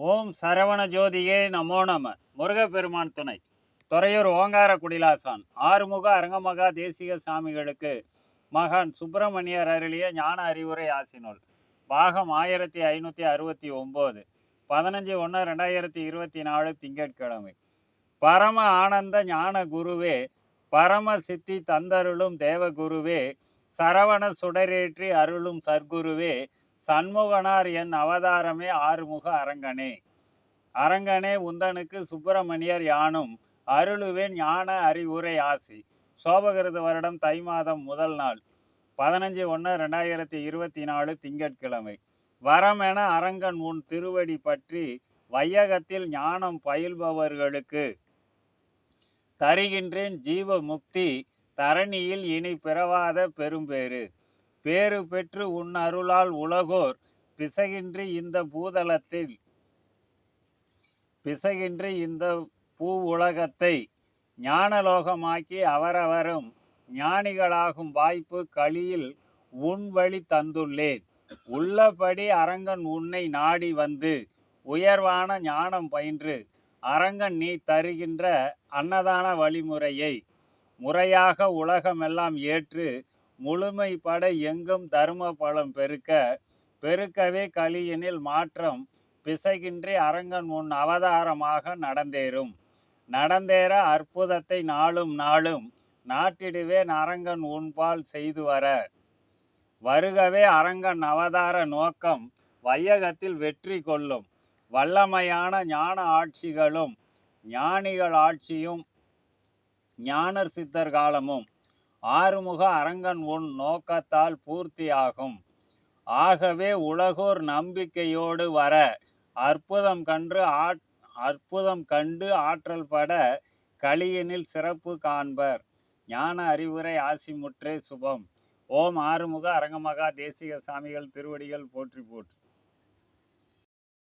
ஓம் சரவண ஜோதியே நமோ நம. முருகப்பெருமான் துணை. துறையூர் ஓங்கார குடிலாசான். ஆறுமுக அரங்கமகா தேசிக சாமிகளுக்கு மகான் சுப்பிரமணியர் அருளிய ஞான அறிவுரை ஆசினுள் பாகம் ஆயிரத்தி ஐநூற்றி அறுபத்தி ஒம்பது. பதினஞ்சு ஒன்று ரெண்டாயிரத்தி இருபத்தி நாலு திங்கட்கிழமை. பரம ஆனந்த ஞான குருவே பரம சித்தி தந்தருளும் தேவகுருவே சரவண சுடரேற்றி அருளும் சர்க்குருவே சண்முகனார் என் அவதாரமே ஆறுமுக அரங்கனே. அரங்கனே உந்தனுக்கு சுப்பிரமணியர் யானும் அருளுவேன் ஞான அறிவுரை ஆசி. சோபகிருத வருடம் தை மாதம் முதல் நாள் பதினஞ்சு ஒன்று ரெண்டாயிரத்தி இருபத்தி நாலு திங்கட்கிழமை. வரமென அரங்கன் உன் திருவடி பற்றி வையகத்தில் ஞானம் பயில்பவர்களுக்கு தருகின்றேன் ஜீவ முக்தி தரணியில் இனி பிறவாத பெரும்பேறு. பேறு பெற்று உன் அருளால் உலகோர் பிசகின்றி இந்த பூதலத்தில் பிசகின்றி இந்த பூ உலகத்தை ஞானலோகமாக்கி அவரவரும் ஞானிகளாகும் வாய்ப்பு களியில் உன் வழி தந்துள்ளேன். உள்ளபடி அரங்கன் உன்னை நாடி வந்து உயர்வான ஞானம் பயின்று அரங்கன் நீ தருகின்ற அன்னதான வழிமுறையை முறையாக உலகமெல்லாம் ஏற்று முழுமைப்பட எங்கும் தரும பலம் பெருக்க பெருக்கவே கலியினில் மாற்றம் பிசகின்றி அரங்கன் உன் அவதாரமாக நடந்தேறும். நடந்தேற அற்புதத்தை நாளும் நாளும் நாட்டிடுவேன் அரங்கன் உன்பால் செய்து வர. வருகவே அரங்கன் அவதார நோக்கம் வையகத்தில் வெற்றி கொள்ளும். வல்லமையான ஞான ஆட்சிகளும் ஞானிகள் ஆட்சியும் ஞானர் சித்தர் காலமும். ஆறுமுக அரங்கன் உன் நோக்கத்தால் பூர்த்தியாகும். ஆகவே உலகோர் நம்பிக்கையோடு வர அற்புதம் கன்று ஆட் அற்புதம் கண்டு ஆற்றல் பட களியினில் சிறப்பு காண்பர். ஞான அறிவுரை ஆசிமுற்றே சுபம். ஓம் ஆறுமுக அரங்கமகா தேசிக சாமிகள் திருவடிகள் போற்றி போற்றி.